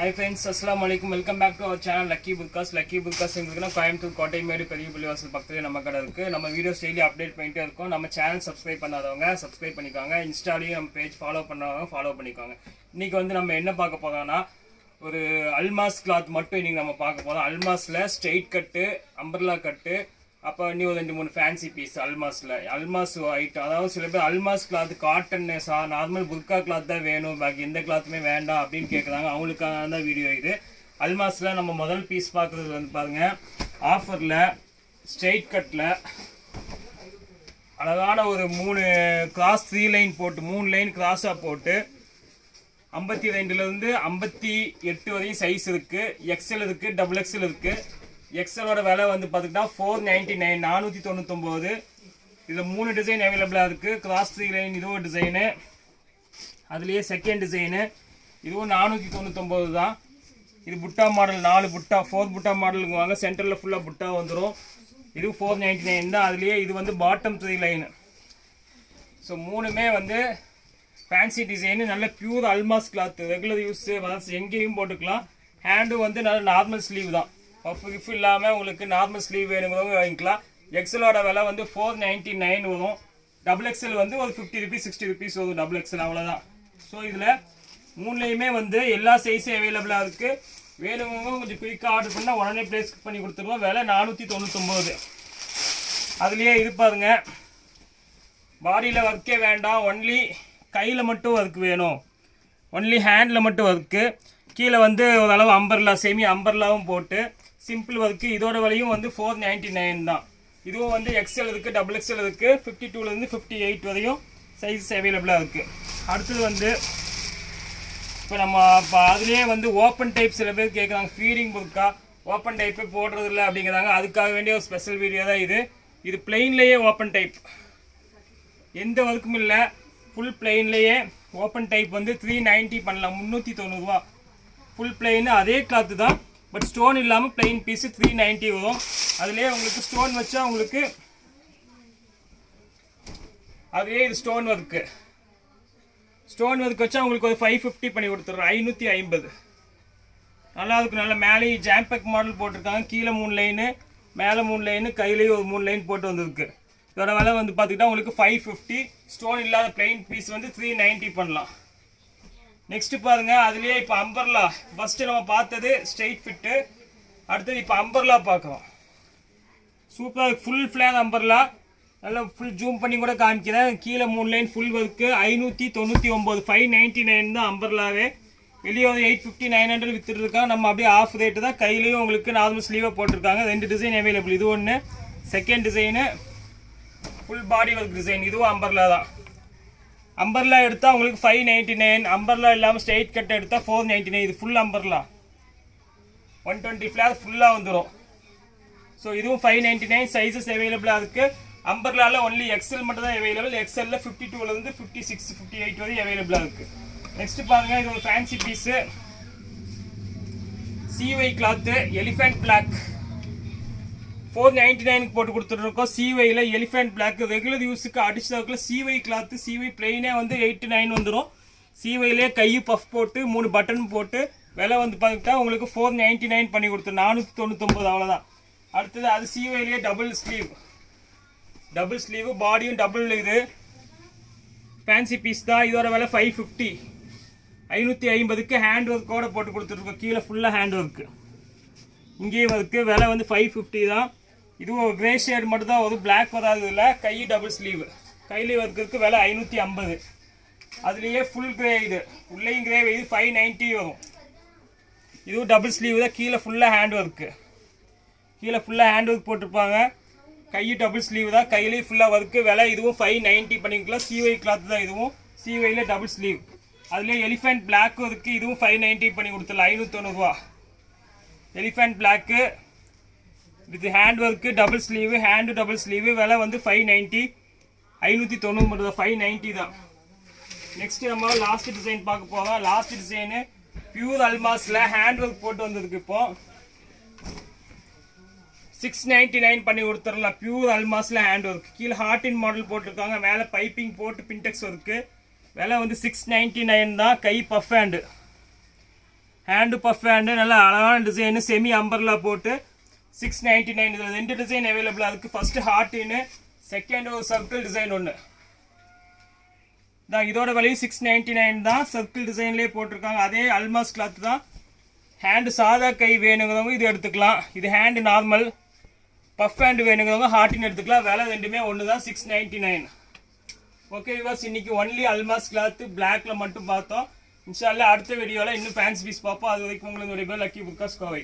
High friends அஸ்லாம் வலைக்கும் welcome back to our channel lucky Phulkas lucky Phulkas எங்களுக்குன்னா Coimbatore Kottaimedu பெரிய புள்ளிவாசல் பக்கத்துலேயே நம்ம கடை இருக்குது நம்ம வீடியோஸ் டெய்லி அப்டேட் பண்ணிகிட்டே இருக்கோம். நம்ம சேனல் சப்ஸ்கிரைப் பண்ணாதவங்க சப்ஸ்கிரைப் பண்ணிக்கோங்க. இன்ஸ்டாலையும் நம்ம பேஜ் ஃபாலோ பண்ணாதவங்க ஃபாலோ பண்ணிக்கோங்க. இன்றைக்கி வந்து நம்ம என்ன பார்க்க போகிறோம்னா ஒரு அல்மாஸ் கிளாத் மட்டும் இன்றைக்கி நம்ம பார்க்க போகிறோம் அல்மாஸில் ஸ்ட்ரெயிட் கட்டு அம்பர்லா கட்டு அப்போ இன்னும் ரெண்டு மூணு ஃபேன்சி பீஸ் அல்மாஸில். அல்மாஸ் ஐட்டம் அதாவது சில பேர் அல்மாஸ் கிளாத் காட்டன் சா நார்மல் புர்கா கிளாத் தான் வேணும். பாக்கி எந்த கிளாத்துமே வேண்டாம் அப்படின்னு கேட்குறாங்க அவங்களுக்காக தான் வீடியோ இது. அல்மாஸில் நம்ம முதல் பீஸ் பார்க்குறது வந்து பாருங்கள் ஆஃபரில் ஸ்ட்ரெயிட் கட்டில் அழகான ஒரு மூணு கிராஸ் த்ரீ லைன் போட்டு மூணு லைன் கிராஸாக போட்டு ஐம்பத்தி ரெண்டுலேருந்து ஐம்பத்தி எட்டு வரையும் சைஸ் இருக்குது எக்ஸ்எல் இருக்குது டபுள் எக்ஸ்எல் இருக்குது எக்ஸலோட விலை வந்து பார்த்துக்கிட்டா ஃபோர் நைன்ட்டி நைன் நானூற்றி தொண்ணூத்தொம்போது. இதில் மூணு டிசைன் அவைலபிளாக இருக்குது கிராஸ் த்ரீ லைன் இதுவும் டிசைனு அதுலேயே செகண்ட் டிசைனு இதுவும் நானூற்றி தொண்ணூத்தொம்போது தான். இது புட்டா மாடல் நாலு புட்டா ஃபோர் புட்டா மாடலுங்குவாங்க சென்டரில் ஃபுல்லாக புட்டா வந்துடும் இது ஃபோர் நைன்ட்டி நைன் தான். அதுலேயே இது வந்து பாட்டம் த்ரீ லைனு ஸோ மூணுமே வந்து ஃபேன்சி டிசைனு நல்ல pure Almas cloth regular use எங்கேயும் போட்டுக்கலாம். ஹேண்டும் வந்து நல்ல நார்மல் ஸ்லீவ் தான். பஃப் கிஃப் இல்லாமல் உங்களுக்கு நார்மல் ஸ்லீவ் வேணுங்கிறவங்க வாங்கிக்கலாம். எக்ஸலோட விலை வந்து ஃபோர் நைன்ட்டி நைன் வரும் டபுள் எக்ஸல் வந்து ஒரு ஃபிஃப்டி ருபீஸ் சிக்ஸ்டி ருபீஸ் வரும் டபுள் எக்ஸல் அவ்வளோதான் ஸோ இதில் மூணுலேயுமே வந்து எல்லா சைஸும் அவைலபிளாக இருக்குது வேணுங்க கொஞ்சம் குயிக்காக ஆர்டர் பண்ணால் உடனே ப்ளேஸ் பண்ணி கொடுத்துருவோம். விலை நானூற்றி தொண்ணூத்தொம்பது. அதுலேயே இது பாருங்க. பாடியில் ஒர்க்கே வேண்டாம். ஒன்லி கையில் மட்டும் ஒர்க் வேணும். ஒன்லி ஹேண்டில் மட்டும் ஒர்க்கு கீழே வந்து ஓரளவு அம்பர்லா செமி அம்பர்லாவும் போட்டு சிம்பிள் ஒர்க்கு இதோட விலையும் வந்து ஃபோர் நைன்ட்டி நைன் தான். இதுவும் வந்து எக்ஸ்எல் இருக்குது டபுள் எக்ஸ்எல் இருக்குது ஃபிஃப்டி டூலேருந்து ஃபிஃப்டி எயிட் வரையும் சைஸ் அவைலபிளாக இருக்குது அடுத்தது வந்து இப்போ நம்ம இப்போ அதுலேயே வந்து ஓப்பன் டைப் சில பேர் கேட்குறாங்க ஃபீடிங் புக்கா ஓப்பன் டைப்பே போடுறது இல்லை அப்படிங்கிறாங்க. அதுக்காக வேண்டிய ஒரு ஸ்பெஷல் வீடியோ தான் இது. இது பிளெயின்லேயே ஓப்பன் டைப் எந்த ஒர்க்கும் இல்லை. ஃபுல் பிளெயின்லேயே ஓப்பன் டைப் வந்து த்ரீ நைன்ட்டி பண்ணலாம். முந்நூற்றி தொண்ணூறுரூவா ஃபுல் பிளெயின் அதே கிளாத்து தான் பட் ஸ்டோன் இல்லாமல் பிளெயின் பீஸு த்ரீ நைன்ட்டி வரும். அதுலேயே உங்களுக்கு ஸ்டோன் வச்சா உங்களுக்கு அதுலேயே இது ஸ்டோன் ஒர்க்கு ஸ்டோன் ஒர்க் வச்சா உங்களுக்கு ஒரு ஃபைவ் ஃபிஃப்டி பண்ணி கொடுத்துட்றோம் ஐநூற்றி ஐம்பது. நல்லா இருக்கும் நல்லா மேலேயும் ஜாம்பேக் மாடல் போட்டிருக்காங்க. கீழே மூணு லைனு மேலே மூணு லைனு கையிலேயும் ஒரு மூணு லைன் போட்டு வந்திருக்கு. இதோட விலை வந்து பார்த்துக்கிட்டா உங்களுக்கு ஃபைவ் ஃபிஃப்டி ஸ்டோன் இல்லாத பிளெயின் பீஸ் வந்து த்ரீ நைன்ட்டி பண்ணலாம். நெக்ஸ்ட் பாருங்க அதுலயே இப்போ அம்பர்லா ஃபர்ஸ்ட் நம்ம பார்த்தது ஸ்ட்ரெயிட் ஃபிட்டு அடுத்தது இப்போ அம்பர்லா பார்க்குறோம். சூப்பராக ஃபுல் ஃப்ளேன் அம்பர்லா நல்லா ஃபுல் ஜூம் பண்ணி கூட காமிக்கிறேன். கீழே மூணு லைன் ஃபுல் ஒர்க்கு ஐநூற்றி தொண்ணூற்றி ஒம்பது ஃபைவ் நைன்ட்டி நைன் தான் அம்பர்லாவே வெளியே வந்து எயிட் ஃபிஃப்டி நைன் ஹண்ட்ரட் வித்துட்ருக்கான் நம்ம அப்படியே ஆஃப் ரேட்டு தான் கையிலையும் உங்களுக்கு நார்மல் ஸ்லீவாக போட்டிருக்காங்க. ரெண்டு டிசைன் அவைலபிள் இது ஒன்று second design full body work design இதுவும் அம்பர்லா தான். அம்பர்லா எடுத்தால் உங்களுக்கு ஃபைவ் நைன்ட்டி நைன் அம்பர்லா இல்லாமல் ஸ்ட்ரெயிட் கட் எடுத்தால் ஃபோர் நைன்ட்டி நைன் இது full umbrella one twenty flare ஃபுல்லாக வந்துடும் ஸோ இதுவும் ஃபைவ் நைன்ட்டி நைன் சைஸஸ் அவைலபிளாக இருக்குது அம்பர்லாவில் ஒன்லி எக்ஸல் மட்டும் தான் அவைலபிள் எக்ஸலில் ஃபிஃப்டி டூலேருந்து ஃபிஃப்டி சிக்ஸ் ஃபிஃப்டி எயிட் வரை அவைலபிளாக இருக்குது நெக்ஸ்ட் பாருங்க இது ஒரு fancy piece CY cloth elephant black four ninety நைனுக்கு போட்டு கொடுத்துட்ருக்கோம். சிவையில் எலிஃபென்ட் பிளாக் ரெகுலர் யூஸுக்கு அடிச்சதாக்கில் சிவை கிளாத்து சிவை பிளெயினே வந்து எயிட் நைன் வந்துடும் சிவையிலே கை பஃப் போட்டு மூணு பட்டன் போட்டு விலை வந்து பார்த்துட்டா உங்களுக்கு ஃபோர் நைன்டி நைன் பண்ணி கொடுத்துரும் நானூற்றி தொண்ணூத்தொம்பது அவ்வளோதான் அடுத்தது அது சிவையிலேயே டபுள் ஸ்லீவ் டபுள் ஸ்லீவ் பாடியும் டபுள் இது. ஃபேன்சி பீஸ் தான். இதோட விலை ஃபைவ் ஃபிஃப்டி ஐநூற்றி ஐம்பதுக்கு ஹேண்ட் ஒர்க்கோட போட்டு கொடுத்துருக்கோம் கீழே ஃபுல்லாக ஹேண்ட் ஒர்க்கு இங்கேயும் இருக்குது விலை வந்து ஃபைவ் ஃபிஃப்டி தான். இதுவும் கிரே ஷேட் மட்டும்தான் வரும். பிளாக் வராது இல்லை கை டபுள் ஸ்லீவ் கையிலேயே ஒர்க்கு விலை ஐநூற்றி ஐம்பது. அதுலேயே ஃபுல் கிரே இது. உள்ளேயும் கிரே இது ஃபைவ் நைன்ட்டி வரும். இதுவும் டபுள் ஸ்லீவ் தான். கீழே ஃபுல்லாக ஹேண்ட் ஒர்க்கு கீழே ஃபுல்லாக ஹேண்ட் ஒர்க் போட்டிருப்பாங்க. கை டபுள் ஸ்லீவ் தான். கையிலேயும் ஃபுல்லாக ஒர்க்கு விலை இதுவும் ஃபைவ் நைன்ட்டி பண்ணிக்கலாம் சிவை கிளாத் தான் இதுவும். சிவையில் டபுள் ஸ்லீவ் அதுலேயே எலிஃபென்ட் பிளாக்கும் இருக்குது இதுவும் ஃபைவ் நைன்ட்டி பண்ணி கொடுத்துடலாம். ஐநூற்றொண்ணூறுவா elephant black with hand work double sleeve hand double sleeve விலை வந்து ஃபைவ் நைன்ட்டி ஐநூற்றி தொண்ணூறு தான் ஃபைவ் நைன்ட்டி தான். நெக்ஸ்ட் நம்ம லாஸ்ட் டிசைன் பார்க்க போகிறோம் லாஸ்ட் டிசைனு பியூர் அல்மாஸில் ஹேண்ட் ஒர்க் போட்டு வந்ததுக்கு இப்போ சிக்ஸ் நைன்ட்டி நைன் பண்ணி கொடுத்துடலாம். பியூர் அல்மாஸில் ஹேண்ட் ஒர்க் கீழே ஹார்டின் மாடல் போட்டிருக்காங்க. மேலே பைப்பிங் போட்டு பின்டெக்ஸ் ஒர்க்கு விலை வந்து சிக்ஸ் நைன்ட்டி நைன் தான். கை puff hand hand puff hand நல்லா அழகான டிசைனு செமி அம்பர்லா போட்டு சிக்ஸ் நைன்டி நைன் இதில் ரெண்டு டிசைன் அவைலபிள் அதுக்கு ஃபஸ்ட்டு ஹார்ட்டின்னு செகண்ட் ஒரு சர்க்கிள் டிசைன் ஒன்று தான் இதோட விலையும் சிக்ஸ் நைன்டி நைன் தான் சர்க்கிள் டிசைன்லேயே போட்டிருக்காங்க. அதே அல்மாஸ் கிளாத் தான். ஹேண்டு சாதா கை வேணுங்கிறவங்க இது எடுத்துக்கலாம். இது ஹேண்டு நார்மல் பஃப் ஹேண்டு வேணுங்கிறவங்க ஹார்ட்டின் எடுத்துக்கலாம். விலை ரெண்டுமே ஒன்று தான் சிக்ஸ் நைன்டி நைன் ஓகே விவாஸ் இன்னைக்கு ஒன்லி அல்மாஸ் கிளாத்து பிளாக்கில் மட்டும் பார்த்தோம். இன்ஷால்ல அடுத்த வீடியோவில் இன்னும் ஃபேன்ஸ் பீஸ் பார்ப்போம். அது வரைக்கும் உங்களுக்கு லக்கி புக்காஸ் கோவை